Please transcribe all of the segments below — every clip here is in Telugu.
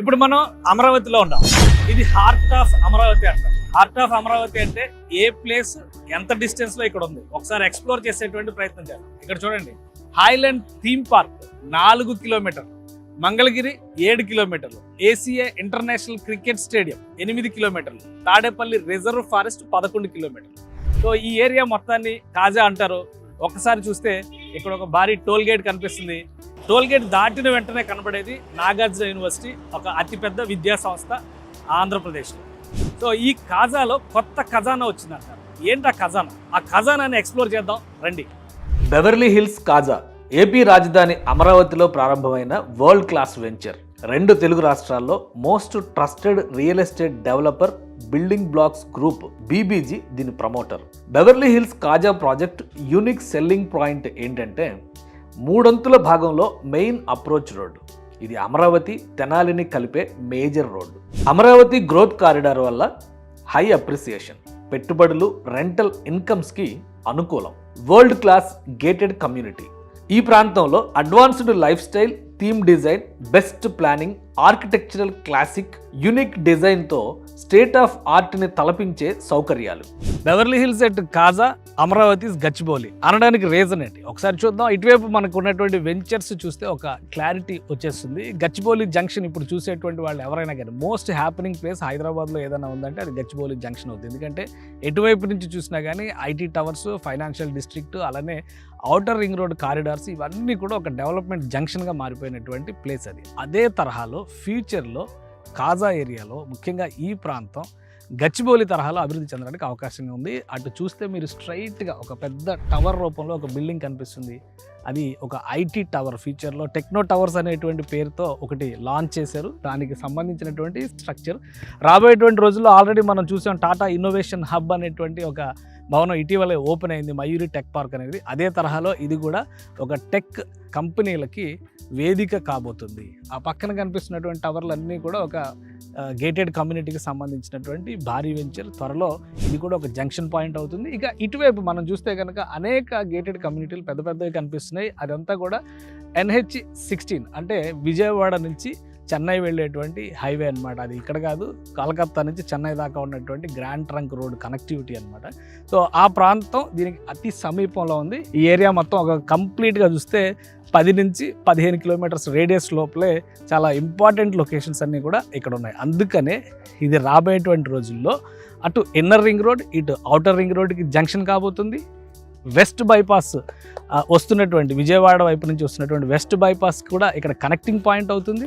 ఇప్పుడు మనం అమరావతిలో ఉన్నాం. ఇది హార్ట్ ఆఫ్ అమరావతి అంటాం. హార్ట్ ఆఫ్ అమరావతి అంటే ఏ ప్లేస్ ఎంత డిస్టెన్స్లో ఇక్కడ ఉంది? ఒకసారి ఎక్స్ప్లోర్ చేసేటువంటి ప్రయత్నం చేయాలి ఇక్కడ చూడండి. హైలాండ్ థీమ్ పార్క్ నాలుగు కిలోమీటర్లు. మంగళగిరి ఏడు కిలోమీటర్లు. ఏసీఏ ఇంటర్నేషనల్ క్రికెట్ స్టేడియం ఎనిమిది కిలోమీటర్లు. తాడేపల్లి రిజర్వ్ ఫారెస్ట్ పదకొండు కిలోమీటర్లు. సో ఈ ఏరియా మొత్తాన్ని కాజా అంటారు. ఒకసారి చూస్తే ఇక్కడ ఒక భారీ టోల్ గేట్ కనిపిస్తుంది. టోల్ గేట్ దాటిన వెంటనే కనబడేది నాగార్జున యూనివర్సిటీ ఒక అతిపెద్ద విద్యా సంస్థ ఆంధ్రప్రదేశ్లో. సో ఈ ఖజాలో కొత్త ఖజానా వచ్చిందంటారు. ఏంటి ఆ ఖజానా? ఆ ఖజానాని ఎక్స్ప్లోర్ చేద్దాం రండి. బెవర్లీ హిల్స్ కాజా ఏపీ రాజధాని అమరావతిలో ప్రారంభమైన వరల్డ్ క్లాస్ వెంచర్. రెండు తెలుగు రాష్ట్రాల్లో most trusted real estate developer building blocks group BBG దీని promoter. Beverly Hills Kaja project unique selling point ఏంటంటే మూడొంతుల భాగంలో మెయిన్ అప్రోచ్ రోడ్డు. ఇది అమరావతి తెనాలిని కలిపే major road. Amaravati growth corridor వల్ల హై అప్రిసియేషన్ పెట్టుబడులు రెంటల్ ఇన్కమ్స్కి అనుకూలం. World class gated community. ఈ ప్రాంతంలో advanced life style theme design best planning architectural classic unique డిజైన్తో స్టేట్ ఆఫ్ ఆర్ట్ని తలపించే సౌకర్యాలు. Beverly Hills at Kaja Amaravati Gachibowli అనడానికి రీజన్ ఏంటి? ఒకసారి చూద్దాం. ఇటువైపు మనకు ఉన్నటువంటి వెంచర్స్ చూస్తే ఒక క్లారిటీ వచ్చేస్తుంది. గచ్చిబౌలి జంక్షన్ ఇప్పుడు చూసేటువంటి వాళ్ళు ఎవరైనా కానీ మోస్ట్ హ్యాపెనింగ్ ప్లేస్ హైదరాబాద్లో ఏదైనా ఉందంటే అది గచ్చిబౌలి జంక్షన్ అవుతుంది. ఎందుకంటే ఎటువైపు నుంచి చూసినా కానీ ఐటీ టవర్స్ ఫైనాన్షియల్ డిస్ట్రిక్ట్ అలానే ఔటర్ రింగ్ రోడ్ కారిడార్స్ ఇవన్నీ కూడా ఒక డెవలప్మెంట్ జంక్షన్గా మారిపోయినటువంటి ప్లేస్ అది. అదే తరహాలో ఫ్యూచర్లో కాజా ఏరియాలో ముఖ్యంగా ఈ ప్రాంతం గచ్చిబౌలి తరహాలో అభివృద్ధి చెందడానికి అవకాశం ఉంది. అటు చూస్తే మీరు స్ట్రైట్గా ఒక పెద్ద టవర్ రూపంలో ఒక బిల్డింగ్ కనిపిస్తుంది. అది ఒక ఐటీ టవర్ ఫ్యూచర్లో టెక్నో టవర్స్ అనేటువంటి పేరుతో ఒకటి లాంచ్ చేశారు. దానికి సంబంధించినటువంటి స్ట్రక్చర్. రాబోయేటువంటి రోజుల్లో ఆల్రెడీ మనం చూసాం టాటా ఇన్నోవేషన్ హబ్ అనేటువంటి ఒక భవనం ఇటీవలే ఓపెన్ అయింది మయూరి టెక్ పార్క్ అనేది. అదే తరహాలో ఇది కూడా ఒక టెక్ కంపెనీలకి వేదిక కాబోతుంది. ఆ పక్కన కనిపిస్తున్నటువంటి టవర్లు అన్నీ కూడా ఒక గేటెడ్ కమ్యూనిటీకి సంబంధించినటువంటి భారీ వెంచర్ త్వరలో ఇది కూడా ఒక జంక్షన్ పాయింట్ అవుతుంది. ఇక ఇటువైపు మనం చూస్తే కనుక అనేక గేటెడ్ కమ్యూనిటీలు పెద్ద పెద్దవి కనిపిస్తున్నాయి. అదంతా కూడా ఎన్హెచ్ సిక్స్టీన్ అంటే విజయవాడ నుంచి చెన్నై వెళ్ళేటువంటి హైవే అనమాట అది ఇక్కడ కాదు కలకత్తా నుంచి చెన్నై దాకా ఉన్నటువంటి గ్రాండ్ ట్రంక్ రోడ్ కనెక్టివిటీ అనమాట సో ఆ ప్రాంతం దీనికి అతి సమీపంలో ఉంది. ఈ ఏరియా మొత్తం ఒక కంప్లీట్గా చూస్తే పది నుంచి పదిహేను కిలోమీటర్స్ రేడియస్ లోపలే చాలా ఇంపార్టెంట్ లొకేషన్స్ అన్నీ కూడా ఇక్కడ ఉన్నాయి. అందుకనే ఇది రాబోయేటువంటి రోజుల్లో అటు ఇన్నర్ రింగ్ రోడ్ ఇటు అవుటర్ రింగ్ రోడ్కి జంక్షన్ కాబోతుంది. వెస్ట్ బైపాస్ వస్తున్నటువంటి విజయవాడ వైపు నుంచి వస్తున్నటువంటి వెస్ట్ బైపాస్ కూడా ఇక్కడ కనెక్టింగ్ పాయింట్ అవుతుంది.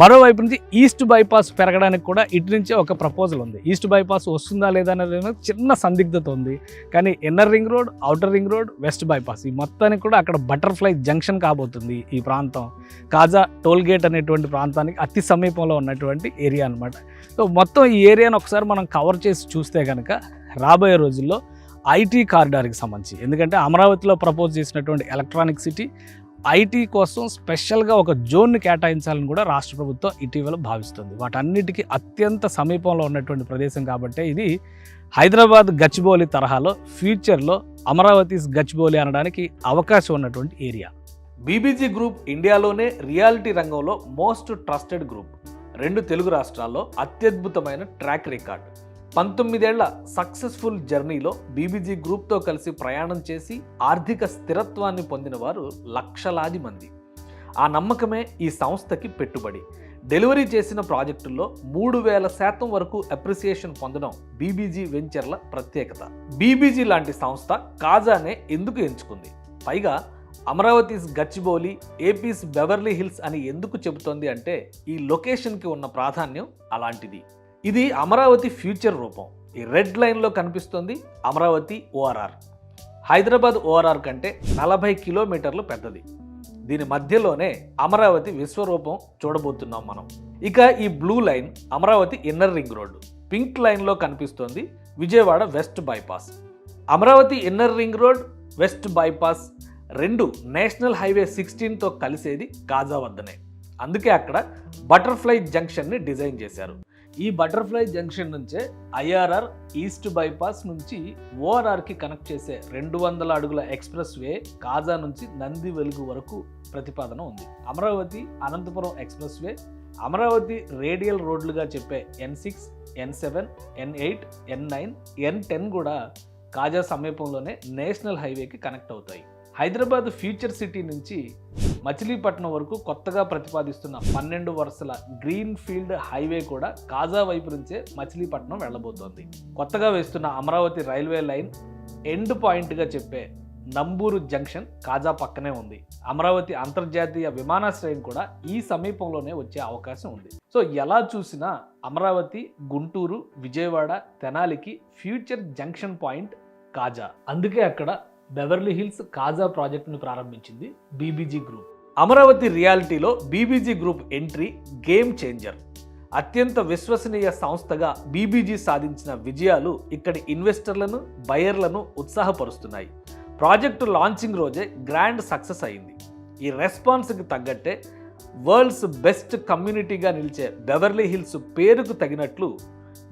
మరోవైపు నుంచి ఈస్ట్ బైపాస్ పెరగడానికి కూడా ఇటు నుంచే ఒక ప్రపోజల్ ఉంది. ఈస్ట్ బైపాస్ వస్తుందా లేదా అనేది చిన్న సందిగ్ధత ఉంది. కానీ inner ring road outer ring road west bypass ఈ మొత్తానికి కూడా అక్కడ బటర్ఫ్లై జంక్షన్ కాబోతుంది ఈ ప్రాంతం. కాజా టోల్ గేట్ అనేటువంటి ప్రాంతానికి అతి సమీపంలో ఉన్నటువంటి ఏరియా అన్నమాట. సో మొత్తం ఈ ఏరియాను ఒకసారి మనం కవర్ చేసి చూస్తే కనుక రాబోయే రోజుల్లో ఐటీ కారిడార్కి సంబంధించి. ఎందుకంటే అమరావతిలో ప్రపోజ్ చేసినటువంటి ఎలక్ట్రానిక్ సిటీ ఐటీ కోసం స్పెషల్గా ఒక జోన్ను కేటాయించాలని కూడా రాష్ట్ర ప్రభుత్వం ఇటీవల భావిస్తుంది. వాటన్నిటికీ అత్యంత సమీపంలో ఉన్నటువంటి ప్రదేశం కాబట్టి ఇది హైదరాబాద్ గచ్చిబౌలి తరహాలో ఫ్యూచర్లో అమరావతి గచ్చిబౌలి అనడానికి అవకాశం ఉన్నటువంటి ఏరియా. బీబీజీ గ్రూప్ ఇండియాలోనే రియాలిటీ రంగంలో మోస్ట్ ట్రస్టెడ్ గ్రూప్ రెండు తెలుగు రాష్ట్రాల్లో అత్యద్భుతమైన ట్రాక్ రికార్డ్ పంతొమ్మిదేళ్ళ సక్సెస్ఫుల్ జర్నీలో బీబీజీ గ్రూప్తో కలిసి ప్రయాణం చేసి ఆర్థిక స్థిరత్వాన్ని పొందిన వారు లక్షలాది మంది. ఆ నమ్మకమే ఈ సంస్థకి పెట్టుబడి. డెలివరీ చేసిన ప్రాజెక్టుల్లో మూడు వేల శాతం వరకు అప్రిసియేషన్ పొందడం బీబీజీ వెంచర్ల ప్రత్యేకత. బీబీజీ లాంటి సంస్థ కాజానే ఎందుకు ఎంచుకుంది? పైగా Amaravati's Gachibowli AP's Beverly Hills అని ఎందుకు చెబుతోంది అంటే ఈ లొకేషన్కి ఉన్న ప్రాధాన్యం అలాంటిది. ఇది అమరావతి ఫ్యూచర్ రూపం. ఈ రెడ్ లైన్లో కనిపిస్తుంది అమరావతి ఓఆర్ఆర్ హైదరాబాద్ ఓఆర్ఆర్ కంటే నలభై కిలోమీటర్లు పెద్దది. దీని మధ్యలోనే అమరావతి విశ్వరూపం చూడబోతున్నాం మనం. ఇక ఈ blue line Amaravati inner ring road. Pink లైన్లో కనిపిస్తోంది Vijayawada west bypass. Amaravati inner ring road west bypass రెండు నేషనల్ హైవే సిక్స్టీన్తో కలిసేది కాజా వద్దనే అందుకే అక్కడ బటర్ఫ్లై జంక్షన్ని డిజైన్ చేశారు. ఈ బటర్ఫ్లై జంక్షన్ నుంచే ఐఆర్ఆర్ ఈస్ట్ బైపాస్ నుంచి ఓఆర్ఆర్కి కనెక్ట్ చేసే రెండు వందల అడుగుల ఎక్స్ప్రెస్ వే కాజా నుంచి నంది వెలుగు వరకు ప్రతిపాదన ఉంది. Amaravati Anantapuram expressway Amaravati radial రోడ్లుగా చెప్పే N six N seven N eight N nine N ten కూడా కాజా సమీపంలోనే నేషనల్ హైవేకి కనెక్ట్ అవుతాయి. హైదరాబాద్ ఫ్యూచర్ సిటీ నుంచి మచిలీపట్నం వరకు కొత్తగా ప్రతిపాదిస్తున్న పన్నెండు వరుసల గ్రీన్ ఫీల్డ్ హైవే కూడా కాజా వైపు నుంచే మచిలీపట్నం వెళ్ళబోతోంది. కొత్తగా వేస్తున్న అమరావతి రైల్వే లైన్ ఎండ్ పాయింట్గా చెప్పే నంబూరు జంక్షన్ కాజా పక్కనే ఉంది. అమరావతి అంతర్జాతీయ విమానాశ్రయం కూడా ఈ సమీపంలోనే వచ్చే అవకాశం ఉంది. సో ఎలా చూసినా అమరావతి గుంటూరు విజయవాడ తెనాలికి ఫ్యూచర్ జంక్షన్ పాయింట్ కాజా. అందుకే అక్కడ బెవర్లీ హిల్స్ కాజా ప్రాజెక్టును ప్రారంభించింది బీబీజీ గ్రూప్. అమరావతి రియాలిటీలో BBG group entry game changer. అత్యంత విశ్వసనీయ సంస్థగా బీబీజీ సాధించిన విజయాలు ఇక్కడి ఇన్వెస్టర్లను బయర్లను ఉత్సాహపరుస్తున్నాయి. ప్రాజెక్టు లాంచింగ్ రోజే గ్రాండ్ సక్సెస్ అయింది. ఈ రెస్పాన్స్కి తగ్గట్టే వరల్డ్స్ బెస్ట్ కమ్యూనిటీగా నిలిచే బెవర్లీ హిల్స్ పేరుకు తగినట్లు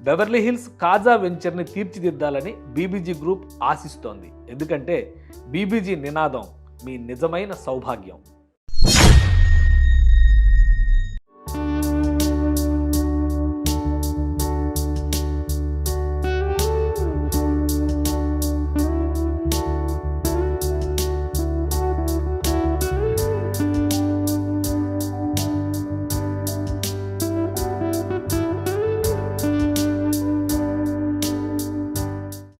బెవర్లీ హిల్స్ కాజా వెంచర్ని తీర్చిదిద్దాలని బీబీజీ గ్రూప్ ఆశిస్తోంది. ఎందుకంటే బీబీజీ నినాదం మీ నిజమైన సౌభాగ్యం.